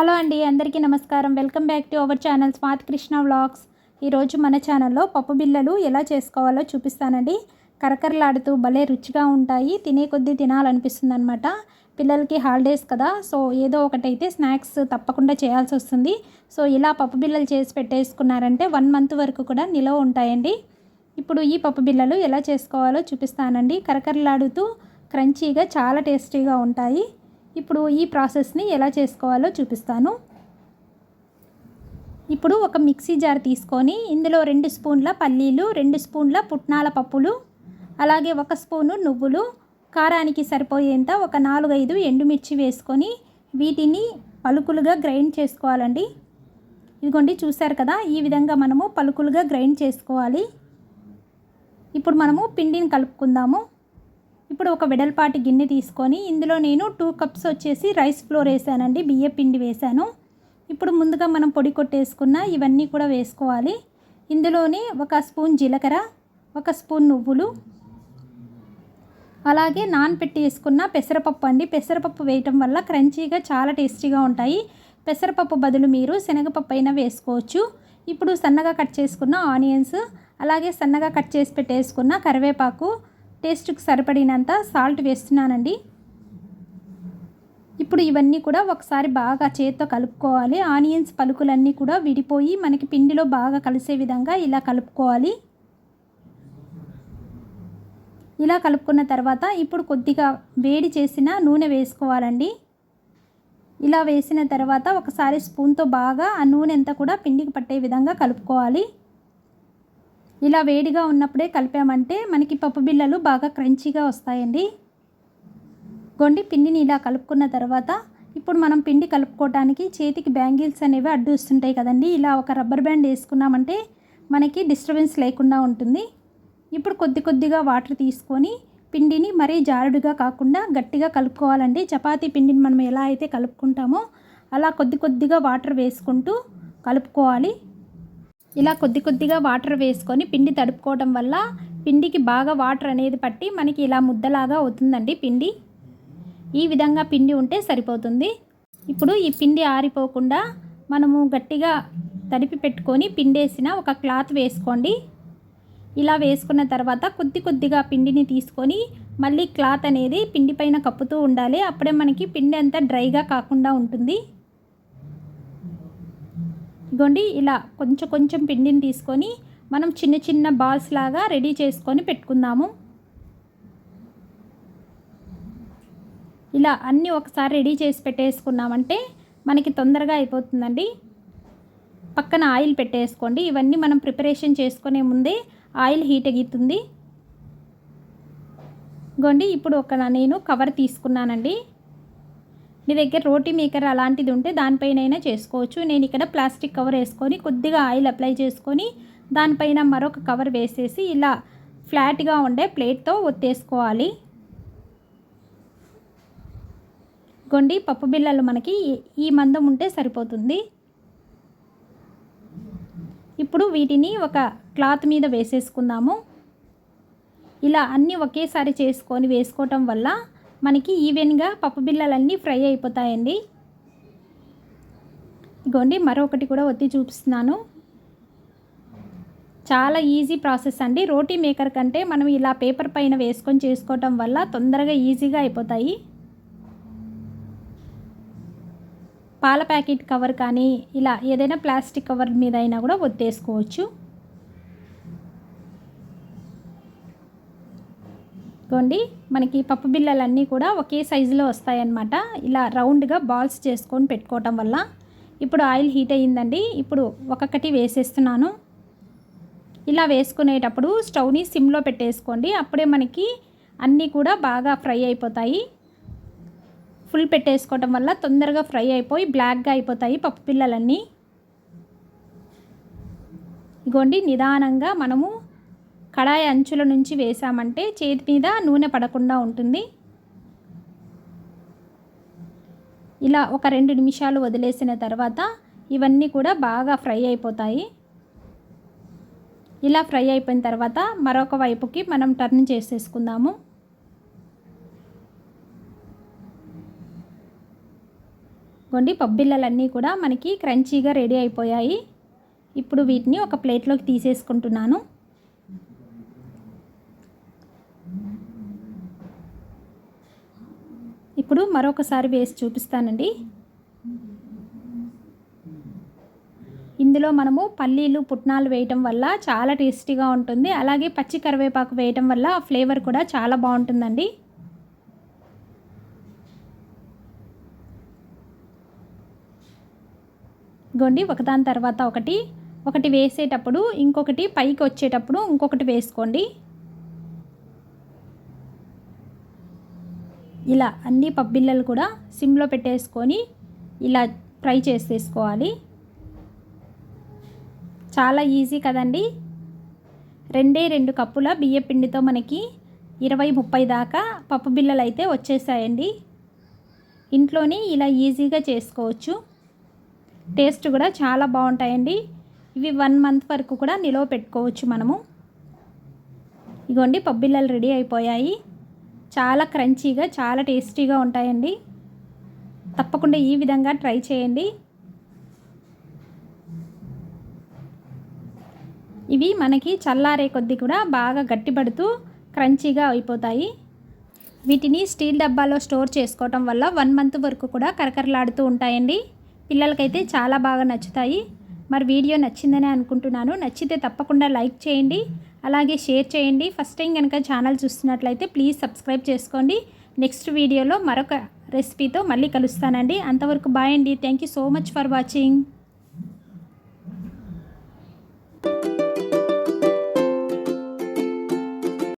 Hello అండి అందరికీ నమస్కారం. Welcome back to our channel smart Krishna vlogs. ఈరోజు మన ఛానల్లో పప్పు బిళ్ళలు ఎలా చేసుకోవాలో చూపిస్తానండి. కరకరలాడుతూ భలే రుచిగా ఉంటాయి తినే కొద్దీ తినాలనిపిస్తుంది అనమాట పిల్లలకి హాలిడేస్ కదా సో ఏదో ఒకటైతే స్నాక్స్ తప్పకుండా చేయాల్సి వస్తుంది. సో ఇలా పప్పు బిళ్ళలు చేసి పెట్టేసుకున్నారంటే వన్ మంత్ వరకు కూడా నిలవ ఉంటాయండి. ఇప్పుడు ఈ పప్పు బిళ్ళలు ఎలా చేసుకోవాలో చూపిస్తానండి. కరకరలాడుతూ క్రంచీగా చాలా టేస్టీగా ఉంటాయి. ఇప్పుడు ఈ ప్రాసెస్ని ఎలా చేసుకోవాలో చూపిస్తాను. ఇప్పుడు ఒక మిక్సీ జార్ తీసుకొని ఇందులో రెండు స్పూన్ల పల్లీలు రెండు స్పూన్ల పుట్నాల పప్పులు అలాగే ఒక స్పూను నువ్వులు కారానికి సరిపోయేంత ఒక నాలుగైదు ఎండుమిర్చి వేసుకొని వీటిని పలుకులుగా గ్రైండ్ చేసుకోవాలండి. ఇదిగోండి చూశారు కదా ఈ విధంగా మనము పలుకులుగా గ్రైండ్ చేసుకోవాలి. ఇప్పుడు మనము పిండిని కలుపుకుందాము. ఇప్పుడు ఒక వెడల్పాటి గిన్నె తీసుకొని ఇందులో నేను టూ కప్స్ వచ్చేసి రైస్ ఫ్లోర్ వేసానండి బియ్య పిండి వేసాను. ఇప్పుడు ముందుగా మనం పొడి కొట్టేసుకున్న ఇవన్నీ కూడా వేసుకోవాలి. ఇందులోనే ఒక స్పూన్ జీలకర్ర ఒక స్పూన్ నువ్వులు అలాగే నానపెట్టి వేసుకున్న పెసరపప్పు అండి. పెసరపప్పు వేయటం వల్ల క్రంచీగా చాలా టేస్టీగా ఉంటాయి. పెసరపప్పు బదులు మీరు శనగపప్పు అయినా వేసుకోవచ్చు. ఇప్పుడు సన్నగా కట్ చేసుకున్న ఆనియన్స్ అలాగే సన్నగా కట్ చేసి పెట్టేసుకున్న కరివేపాకు టేస్ట్కి సరిపడినంత సాల్ట్ వేస్తున్నానండి. ఇప్పుడు ఇవన్నీ కూడా ఒకసారి బాగా చేత్తో కలుపుకోవాలి. ఆనియన్స్ పలుకులన్నీ కూడా విడిపోయి మనకి పిండిలో బాగా కలిసే విధంగా ఇలా కలుపుకోవాలి. ఇలా కలుపుకున్న తర్వాత ఇప్పుడు కొద్దిగా వేడి చేసిన నూనె వేసుకోవాలండి. ఇలా వేసిన తర్వాత ఒకసారి స్పూన్తో బాగా ఆ నూనె అంతా కూడా పిండికి పట్టే విధంగా కలుపుకోవాలి. ఇలా వేడిగా ఉన్నప్పుడే కలిపామంటే మనకి పప్పు బిళ్ళలు బాగా క్రంచీగా వస్తాయండి. గొండి పిండిని ఇలా కలుపుకున్న తర్వాత ఇప్పుడు మనం పిండి కలుపుకోవడానికి చేతికి బ్యాంగిల్స్ అనేవి అడ్డు వస్తుంటాయి కదండి. ఇలా ఒక రబ్బర్ బ్యాండ్ వేసుకున్నామంటే మనకి డిస్టర్బెన్స్ లేకుండా ఉంటుంది. ఇప్పుడు కొద్ది కొద్దిగా వాటర్ తీసుకొని పిండిని మరీ జారుడుగా కాకుండా గట్టిగా కలుపుకోవాలండి. చపాతీ పిండిని మనం ఎలా అయితే కలుపుకుంటామో అలా కొద్ది కొద్దిగా వాటర్ వేసుకుంటూ కలుపుకోవాలి. ఇలా కొద్ది కొద్దిగా వాటర్ వేసుకొని పిండి తడుపుకోవడం వల్ల పిండికి బాగా వాటర్ అనేది పట్టి మనకి ఇలా ముద్దలాగా అవుతుందండి పిండి. ఈ విధంగా పిండి ఉంటే సరిపోతుంది. ఇప్పుడు ఈ పిండి ఆరిపోకుండా మనము గట్టిగా తడిపి పెట్టుకొని పిండేసిన ఒక క్లాత్ వేసుకోండి. ఇలా వేసుకున్న తర్వాత కొద్ది కొద్దిగా పిండిని తీసుకొని మళ్ళీ క్లాత్ అనేది పిండి పైన కప్పుతూ ఉండాలి. అప్పుడే మనకి పిండి అంతా డ్రైగా కాకుండా ఉంటుంది. ఇగోండి ఇలా కొంచెం కొంచెం పిండిని తీసుకొని మనం చిన్న చిన్న బాల్స్ లాగా రెడీ చేసుకొని పెట్టుకుందాము. ఇలా అన్నీ ఒకసారి రెడీ చేసి పెట్టేసుకున్నామంటే మనకి తొందరగా అయిపోతుందండి. పక్కన ఆయిల్ పెట్టేసుకోండి. ఇవన్నీ మనం ప్రిపరేషన్ చేసుకునే ముందే ఆయిల్ హీట్ ఎగుతుంది. గోండి ఇప్పుడు ఒక నేను కవర్ తీసుకున్నానండి. మీ దగ్గర రోటీ మేకర్ అలాంటిది ఉంటే దానిపైన చేసుకోవచ్చు. నేను ఇక్కడ ప్లాస్టిక్ కవర్ వేసుకొని కొద్దిగా ఆయిల్ అప్లై చేసుకొని దానిపైన మరొక కవర్ వేసేసి ఇలా ఫ్లాట్గా ఉండే ప్లేట్తో ఒత్తేసుకోవాలి. గొండి పప్పు బిళ్ళలు మనకి ఈ మందం ఉంటే సరిపోతుంది. ఇప్పుడు వీటిని ఒక క్లాత్ మీద వేసేసుకుందాము. ఇలా అన్నీ ఒకేసారి చేసుకొని వేసుకోవటం వల్ల మనకి ఈవెన్గా పప్పు బిళ్ళలన్నీ ఫ్రై అయిపోతాయండి. ఇగోండి మరొకటి కూడా ఒత్తి చూపిస్తున్నాను. చాలా ఈజీ ప్రాసెస్ అండి. రోటీ మేకర్ కంటే మనం ఇలా పేపర్ పైన వేసుకొని చేసుకోవటం వల్ల తొందరగా ఈజీగా అయిపోతాయి. పాల ప్యాకెట్ కవర్ కానీ ఇలా ఏదైనా ప్లాస్టిక్ కవర్ మీద అయినా కూడా ఒత్తేసుకోవచ్చు. ఇదిగోండి మనకి పప్పు బిళ్ళలన్నీ కూడా ఒకే సైజులో వస్తాయన్నమాట. ఇలా రౌండ్గా బాల్స్ చేసుకొని పెట్టుకోవటం వల్ల ఇప్పుడు ఆయిల్ హీట్ అయ్యిందండి. ఇప్పుడు ఒక్కొక్కటి వేసేస్తున్నాను. ఇలా వేసుకునేటప్పుడు స్టవ్ని సిమ్లో పెట్టేసుకోండి. అప్పుడే మనకి అన్నీ కూడా బాగా ఫ్రై అయిపోతాయి. ఫుల్ పెట్టేసుకోవటం వల్ల తొందరగా ఫ్రై అయిపోయి బ్లాక్గా అయిపోతాయి పప్పు పిల్లలన్నీ ఇగోండి నిదానంగా మనము కడాయి అంచుల నుంచి వేసామంటే చేతి మీద నూనె పడకుండా ఉంటుంది. ఇలా ఒక రెండు నిమిషాలు వదిలేసిన తర్వాత ఇవన్నీ కూడా బాగా ఫ్రై అయిపోతాయి. ఇలా ఫ్రై అయిపోయిన తర్వాత మరొక వైపుకి మనం టర్న్ చేసేసుకుందాము. గొండి పబ్బిళ్ళలన్నీ కూడా మనకి క్రంచీగా రెడీ అయిపోయాయి. ఇప్పుడు వీటిని ఒక ప్లేట్లోకి తీసేసుకుంటున్నాను. ఇప్పుడు మరొకసారి వేసి చూపిస్తానండి. ఇందులో మనము పల్లీలు పుట్నాలు వేయటం వల్ల చాలా టేస్టీగా ఉంటుంది. అలాగే పచ్చి కరివేపాకు వేయటం వల్ల ఆ ఫ్లేవర్ కూడా చాలా బాగుంటుందండి. గోండి ఒకదాని తర్వాత ఒకటి. ఒకటి వేసేటప్పుడు ఇంకొకటి పైకి వచ్చేటప్పుడు ఇంకొకటి వేసుకోండి. ఇలా అన్ని పబ్బిళ్ళలు కూడా సిమ్లో పెట్టేసుకొని ఇలా ఫ్రై చేసేసుకోవాలి. చాలా ఈజీ కదండి. రెండే రెండు కప్పుల బియ్య పిండితో మనకి ఇరవై ముప్పై దాకా పప్పు బిళ్ళలు అయితే వచ్చేసాయండి. ఇంట్లోనే ఇలా ఈజీగా చేసుకోవచ్చు. టేస్ట్ కూడా చాలా బాగుంటాయండి. ఇవి వన్ మంత్ వరకు కూడా నిలవ పెట్టుకోవచ్చు మనము. ఇగోండి పబ్బిళ్ళలు రెడీ అయిపోయాయి. చాలా క్రంచీగా చాలా టేస్టీగా ఉంటాయండి. తప్పకుండా ఈ విధంగా ట్రై చేయండి. ఇవి మనకి చల్లారే కొద్దీ కూడా బాగా గట్టిపడుతూ క్రంచీగా అయిపోతాయి. వీటిని స్టీల్ డబ్బాలో స్టోర్ చేసుకోవటం వల్ల వన్ మంత్ వరకు కూడా కరకరలాడుతూ ఉంటాయండి. పిల్లలకైతే చాలా బాగా నచ్చుతాయి. మరి వీడియో నచ్చిందని అనుకుంటున్నాను. నచ్చితే తప్పకుండా లైక్ చేయండి. అలాగే షేర్ చేయండి. ఫస్ట్ టైం కనుక ఛానల్ చూస్తున్నట్లయితే ప్లీజ్ సబ్స్క్రైబ్ చేసుకోండి. నెక్స్ట్ వీడియోలో మరొక రెసిపీతో మళ్ళీ కలుస్తానండి. అంతవరకు బాయ్ అండి. Thank you so much for watching